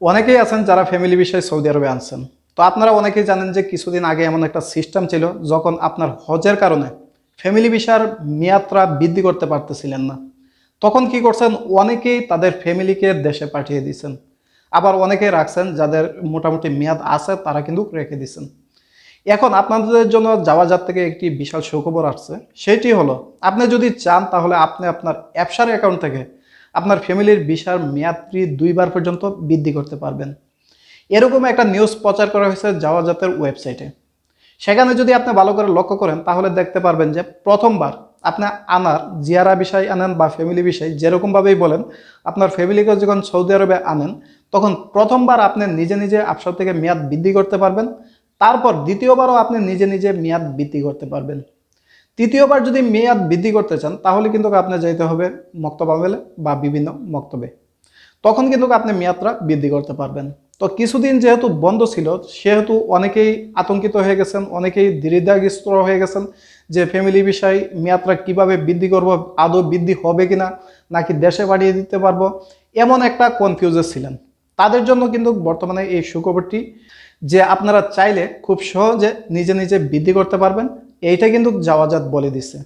অনেকেই আছেন যারা ফ্যামিলি বিষয়ে সৌদি আরবে আনছেন। তো আপনারা অনেকেই জানেন যে কিছুদিন আগে এমন একটা সিস্টেম ছিল যখন আপনার হজের কারণে ফ্যামিলি বিষয়ের মেয়াদটা বৃদ্ধি করতে পারতেছিলেন না। তখন কি করছেন? অনেকেই তাদের ফ্যামিলিকে দেশে পাঠিয়ে দিয়েছেন। আবার অনেকেই রাখছেন যাদের মোটামুটি মেয়াদ আছে, তারা কিন্তু রেখে দিয়েছেন। এখন আপনাদের জন্য যাওয়া যার থেকে একটি বিশাল সুখবর আসছে। সেটি হলো, আপনি যদি চান তাহলে আপনি আপনার অ্যাপসার অ্যাকাউন্ট থেকে আপনার ফ্যামিলির ভিসার মেয়াদটি দুইবার পর্যন্ত বৃদ্ধি করতে পারবেন। এরকম একটা নিউজ প্রচার করা হয়েছে যাওয়া জাতের ওয়েবসাইটে সেখানে যদি আপনি ভালো করে লক্ষ্য করেন, তাহলে দেখতে পারবেন যে প্রথমবার আপনি আনার, জিয়ারা বিষয় আনেন বা ফ্যামিলি বিষয় যেরকমভাবেই বলেন, আপনার ফ্যামিলিকে যখন সৌদি আরবে আনেন, তখন প্রথমবার আপনি নিজে নিজে আপসার থেকে মেয়াদ বৃদ্ধি করতে পারবেন। তারপর দ্বিতীয়বারও আপনি নিজে নিজে মেয়াদ বৃদ্ধি করতে পারবেন। তৃতীয়বার যদি মেয়াদ বৃদ্ধি করতে চান, তাহলে কিন্তু আপনি যাইতে হবে মক্তব আমেলে বা বিভিন্ন মক্তবে। তখন কিন্তু আপনি মেয়াদটা বৃদ্ধি করতে পারবেন। তো কিছুদিন যেহেতু বন্ধ ছিল, সেহেতু অনেকেই আতঙ্কিত হয়ে গেছেন, অনেকেই দৃঢ়াগ্রস্ত হয়ে গেছেন যে ফ্যামিলি বিষয় মেয়াদটা কীভাবে বৃদ্ধি করব, আদৌ বৃদ্ধি হবে কিনা, নাকি দেশে বাড়িয়ে দিতে পারব, এমন একটা কনফিউজে ছিলেন। তাদের জন্য কিন্তু বর্তমানে এই সুখবরটি যে আপনারা চাইলে খুব সহজে নিজে নিজে বৃদ্ধি করতে পারবেন এইটা কিন্তু যাওয়াজাত বলে দিছে।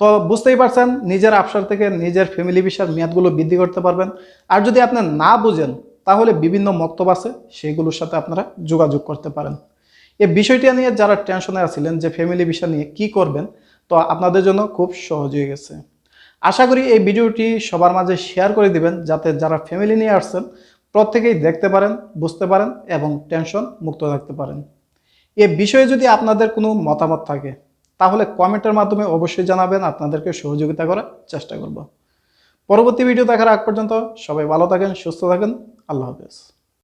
তো বুঝতেই পারছেন, নিজের আবসার থেকে নিজের ফ্যামিলি বিষয়ের মেয়াদগুলো বৃদ্ধি করতে পারবেন। আর যদি আপনি না বুঝেন, তাহলে বিভিন্ন মক্তব আছে সেইগুলোর সাথে আপনারা যোগাযোগ করতে পারেন। এই বিষয়টি নিয়ে যারা টেনশনে আছিলেন যে ফ্যামিলি বিষয় নিয়ে কি করবেন, তো আপনাদের জন্য খুব সহজ হয়ে গেছে। আশা করি এই ভিডিওটি সবার মাঝে শেয়ার করে দিবেন, যাতে যারা ফ্যামিলি নিয়ে আসছেন, প্রত্যেকেই দেখতে পারেন, বুঝতে পারেন এবং টেনশন মুক্ত থাকতে পারেন। এ বিষয়ে যদি আপনাদের কোনো মতামত থাকে, তাহলে কমেন্টের মাধ্যমে অবশ্যই জানাবেন, আপনাদেরকে সহযোগিতা করার চেষ্টা করব। পরবর্তী ভিডিও দেখার আগ পর্যন্ত সবাই ভালো থাকেন, সুস্থ থাকেন, আল্লাহ হাফেজ।